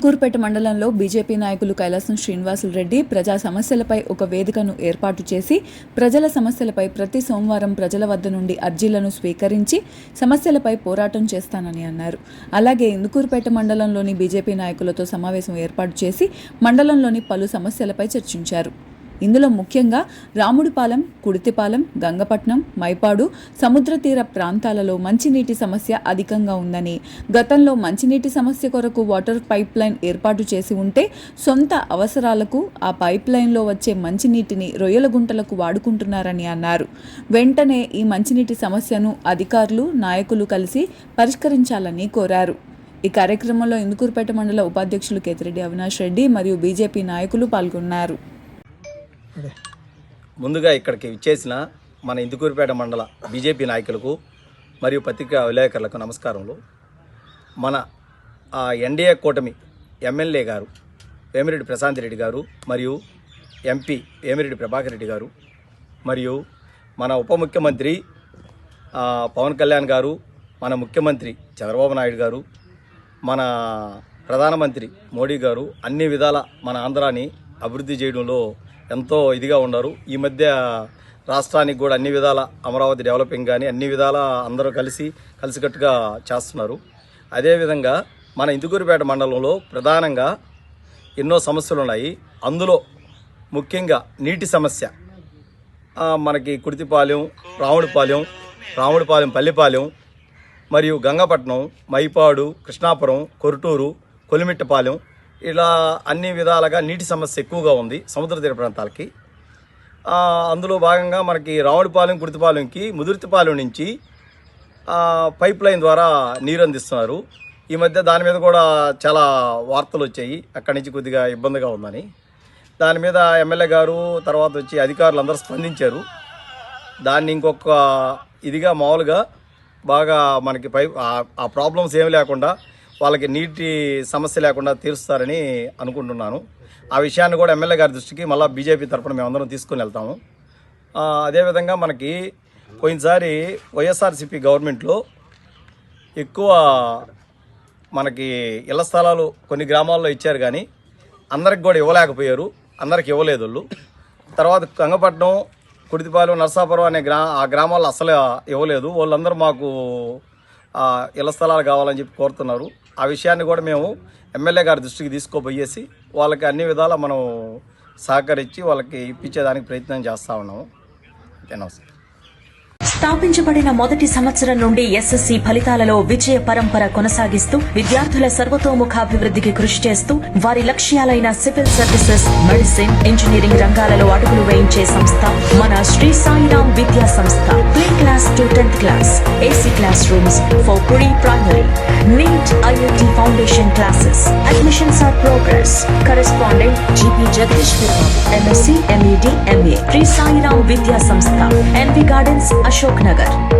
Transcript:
ఇందుకూరుపేట మండలంలో బీజేపీ నాయకులు కైలాసం శ్రీనివాసులు రెడ్డి ప్రజా సమస్యలపై ఒక వేదికను ఏర్పాటు చేసి ప్రజల సమస్యలపై ప్రతి సోమవారం ప్రజల వద్ద నుండి అర్జీలను స్వీకరించి సమస్యలపై పోరాటం చేస్తానని అన్నారు. అలాగే ఇందుకూరుపేట మండలంలోని బీజేపీ నాయకులతో సమావేశం ఏర్పాటు చేసి మండలంలోని పలు సమస్యలపై చర్చించారు. ఇందులో ముఖ్యంగా రాముడిపాలెం కుడితిపాలెం గంగపట్నం మైపాడు సముద్ర తీర ప్రాంతాలలో మంచినీటి సమస్య అధికంగా ఉందని గతంలో మంచినీటి సమస్య కొరకు వాటర్ పైప్ లైన్ ఏర్పాటు చేసి ఉంటే సొంత అవసరాలకు ఆ పైప్ లైన్లో వచ్చే మంచినీటిని రొయ్యల గుంటలకు వాడుకుంటున్నారని అన్నారు. వెంటనే ఈ మంచినీటి సమస్యను అధికారులు నాయకులు కలిసి పరిష్కరించాలని కోరారు. ఈ కార్యక్రమంలో ఇందుకూరుపేట మండల ఉపాధ్యక్షులు కేతిరెడ్డి అవినాష్ రెడ్డి మరియు బీజేపీ నాయకులు పాల్గొన్నారు. ముందుగా ఇక్కడికి ఇచ్చేసిన మన ఇందుకూరిపేట మండల బీజేపీ నాయకులకు మరియు పత్రికా విలేకరులకు నమస్కారములు. మన ఆ, ఎన్డీఏ కూటమి ఎమ్మెల్యే గారు వేమిరెడ్డి ప్రశాంత్ రెడ్డి గారు మరియు ఎంపీ వేమిరెడ్డి ప్రభాకర్ రెడ్డి గారు మరియు మన ఉప ముఖ్యమంత్రి పవన్ కళ్యాణ్ గారు మన ముఖ్యమంత్రి చంద్రబాబు నాయుడు గారు మన ప్రధానమంత్రి మోడీ గారు అన్ని విధాల మన ఆంధ్రాని అభివృద్ధి చేయడంలో ఎంతో ఇదిగా ఉన్నారు. ఈ మధ్య రాష్ట్రానికి కూడా అన్ని విధాల అమరావతి డెవలపింగ్ కానీ అన్ని విధాల అందరూ కలిసి కలిసికట్టుగా చేస్తున్నారు. అదేవిధంగా మన ఇందుకూరుపేట మండలంలో ప్రధానంగా ఎన్నో సమస్యలు ఉన్నాయి. అందులో ముఖ్యంగా నీటి సమస్య. మనకి కుర్తిపాలెం రాముడిపాలెం రాముడిపాలెం పల్లిపాలెం మరియు గంగపట్నం మైపాడు కృష్ణాపురం కొరుటూరు కొలిమిట్టపాలెం ఇలా అన్ని విధాలుగా నీటి సమస్య ఎక్కువగా ఉంది సముద్ర తీర ప్రాంతాలకి. అందులో భాగంగా మనకి రావుడిపాలెం కుర్తిపాలెంకి ముదుర్తిపాలెం నుంచి పైప్ లైన్ ద్వారా నీరు అందిస్తున్నారు. ఈ మధ్య దాని మీద కూడా చాలా వార్తలు వచ్చాయి. అక్కడి నుంచి కొద్దిగా ఇబ్బందిగా ఉందని. దాని మీద ఎమ్మెల్యే గారు తర్వాత వచ్చి అధికారులు అందరూ స్పందించారు. దాన్ని ఇంకొక ఇదిగా మామూలుగా బాగా మనకి పై ఆ ప్రాబ్లమ్స్ ఏమి లేకుండా వాళ్ళకి నీటి సమస్య లేకుండా తీరుస్తారని అనుకుంటున్నాను. ఆ విషయాన్ని కూడా ఎమ్మెల్యే గారి దృష్టికి మళ్ళీ బీజేపీ తరఫున మేమందరం తీసుకుని వెళ్తాము. అదేవిధంగా మనకి పోయినసారి వైఎస్ఆర్సీపీ గవర్నమెంట్లో ఎక్కువ మనకి ఇళ్ళ స్థలాలు కొన్ని గ్రామాల్లో ఇచ్చారు కానీ అందరికి కూడా ఇవ్వలేకపోయారు. అందరికి ఇవ్వలేదు వాళ్ళు. తర్వాత గంగపట్నం కుడితిపాలెం నర్సాపురం అనే గ్రా ఆ గ్రామాల్లో అసలు ఇవ్వలేదు. వాళ్ళందరూ మాకు ఇళ్ళ స్థలాలు కావాలని చెప్పి కోరుతున్నారు. ఆ విషయాన్ని కూడా మేము ఎమ్మెల్యే గారి దృష్టికి తీసుకోబోయేసి వాళ్ళకి అన్ని విధాలా మనం సహకరించి వాళ్ళకి ఇప్పించేదానికి ప్రయత్నం చేస్తూ ఉన్నాము. ఓకే నమస్తే. స్థాపించబడిన మొదటి సంవత్సరం నుండి ఎస్ఎస్సి ఫలితాలలో విజయ పరంపర కొనసాగిస్తూ విద్యార్థుల సర్వతోముఖాభివృద్ధికి కృషి చేస్తూ వారి లక్ష్యాలైన సివిల్ సర్వీసెస్ మెడిసిన్ ఇంజనీరింగ్ రంగాలలో అడుగులు వేయించే సంస్థ మన శ్రీ సాయిరామ్ విద్యా సంస్థ. Play class to tenth class AC class rooms for pre primary NEET IIT Foundation classes. Admissions are progress. Correspondent GP Jagdish Verma, MSc, MED, MA, Sri Sai Ram Vidya Samstha, NV Gardens, Ashok Nagar.